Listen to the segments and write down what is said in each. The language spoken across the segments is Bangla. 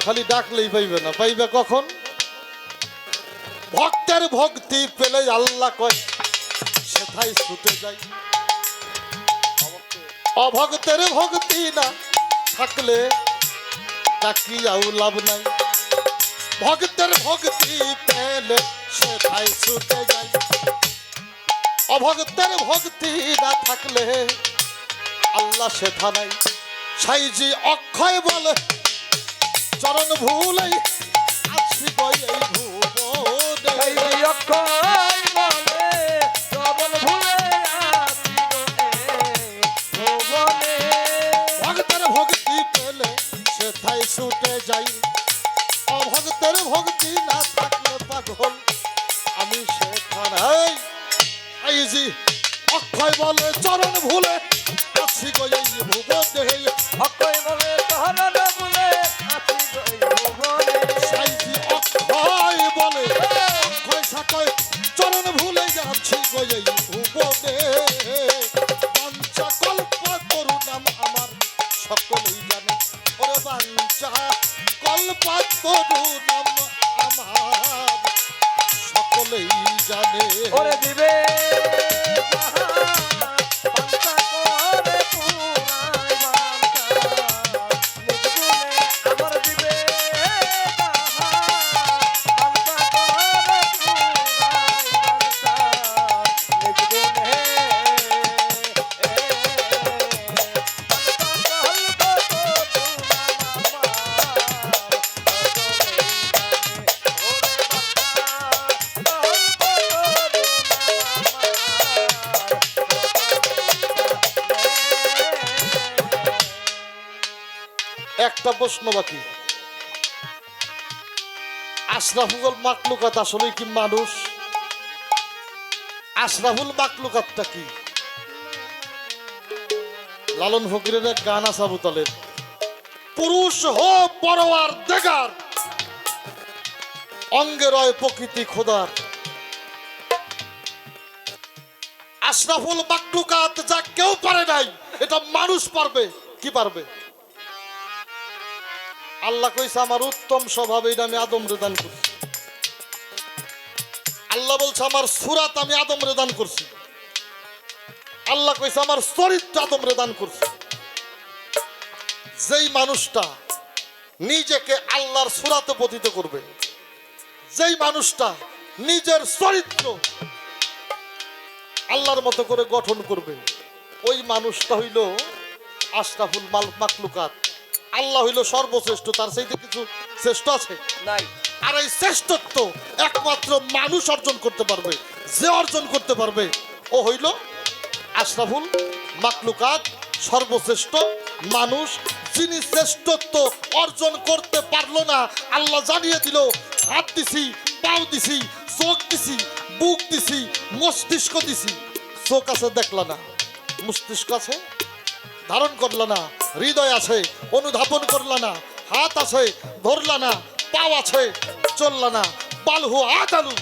খালি ডাকলেই পাইবে না। পাইবে কখন? ভক্তের ভক্তি পেলে আল্লাহ কয় সেথাই ছুটে যাই। অভক্তের ভক্তি না থাকলে তাকিয়াও লাভ নাই। ভক্তের ভক্তি পেলে সেথাই ছুটে যাই। অভক্তের ভক্তি না থাকলে আল্লাহ সেথা নাই। সাইজি অক্ষয় বলে চরণ ভুলে আছি গই এই ভুবনে এই অক্ষয় বলে শ্রবণ ভুলে এ ভুবনে। ভক্তের ভক্তি পেলে সেথাই ছুটে যাই। অভক্তের ভক্তি না থাকলে পাগল আমি সেখানাই। আইজি অক্ষয় বলে ভুলে যাচ্ছি গো এই ভুবনে বাঞ্চা কল্প তরু নাম আমার, সকলেই জানে। ওরে জানে। ওরে দিবে। একটা প্রশ্ন বাকি। আশরাফুল মাকলুকাত আসলে কি মানুষ? আশরাফুল মাকলুকাতটা কি? লালন ফকিরের এক গান আছে আবু তালের পুরুষ হো পরোয়ার দেগার অঙ্গে রয় প্রকৃতি খোদার। আশরাফুল মাকলুকাত যা কেউ পারে নাই, এটা মানুষ পারবে, কি পারবে? আল্লাহ কইছে, আমার উত্তম স্বভাব এটা আমি আদম দান করছি। আল্লাহ বলছে, আমার সুরাত আমি আদম দান করছি। আল্লাহ কইছে, আমার চরিত্র আদম দান করছি। যেই মানুষটা নিজেকে আল্লাহর সুরাতে পতিত করবে, যেই মানুষটা নিজের চরিত্র আল্লাহর মতো করে গঠন করবে, ওই মানুষটা হইল আশরাফুল মাল মাকলুকাত আল্লাহ হইল সর্বশ্রেষ্ঠ তার সেইতে কিছু শ্রেষ্ঠ আছে? নাই। আর এই শ্রেষ্ঠত্ব একমাত্র মানুষ অর্জন করতে পারবে যে অর্জন করতে পারবে ও হইল আশরাফুল মাকলুকাত সর্বশ্রেষ্ঠ মানুষ যিনি শ্রেষ্ঠত্ব অর্জন করতে পারল না আল্লাহ জানিয়ে দিল হাত দিছি পাও দিছি চোখ দিছি বুক দিছি মস্তিষ্ক দিছি। চোখ আছে দেখলা না মস্তিষ্ক আছে ধারণ করলা না হৃদয় আছে, অনুধাবন করলা না, হাত আছে, ধরলা না, পাও আছে, চললা না, বালহু আলু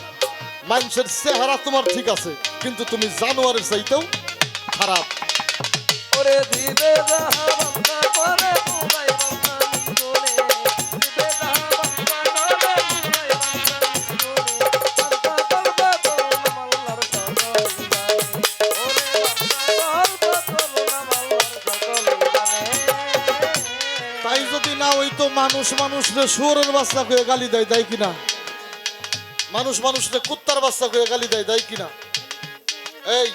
মানুষের চেহারা তোমার ঠিক আছে, কিন্তু তুমি জানোয়ারের চাইতেও খারাপ। ওরে দিবে করে তো মানুষ মানুষরে শুয়োরের বাচ্চা করে গালি দেয় দেয় কিনা? মানুষ মানুষরে কুত্তার বাচ্চা করে গালি দেয় দেয় কিনা? এই,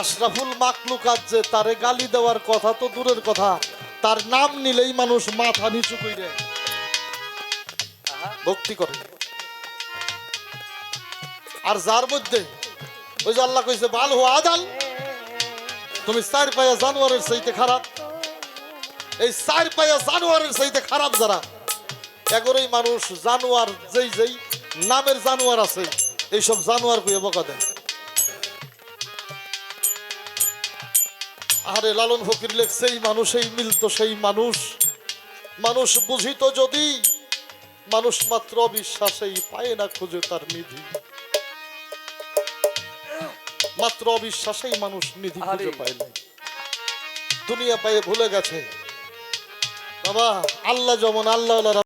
আশরাফুল মাকলুকাত যে তারে গালি দেওয়ার কথা তো দূরের কথা, তার নাম নিলেই মানুষ মাথা নিচু করে ভক্তি করে। আর যার মধ্যে, ওই যে আল্লাহ কইছে, বাল হো আদাল। তুমি চার পায়া জানোয়ারের চাইতে খারাপ। এই চার পায়া জানোয়ারের চাইতে খারাপ যারা এগোরই মানুষ জানোয়ার যেই যেই নামের জানোয়ার আছে এইসব জানোয়ার কইয়ে বকা দেয় আরে লালন ফকির লেখ সেই মানুষেই মিলতো সেই মানুষ। মানুষ বুঝিত যদি মানুষ মাত্র অবিশ্বাসেই পায় না খুঁজে তার নিধি। মাত্র অবিশ্বাসেই মানুষ নিধি খুঁজে। পায় না দুনিয়া পায়ে ভুলে গেছে। বাবা আল্লাহ যেমন আল্লাহ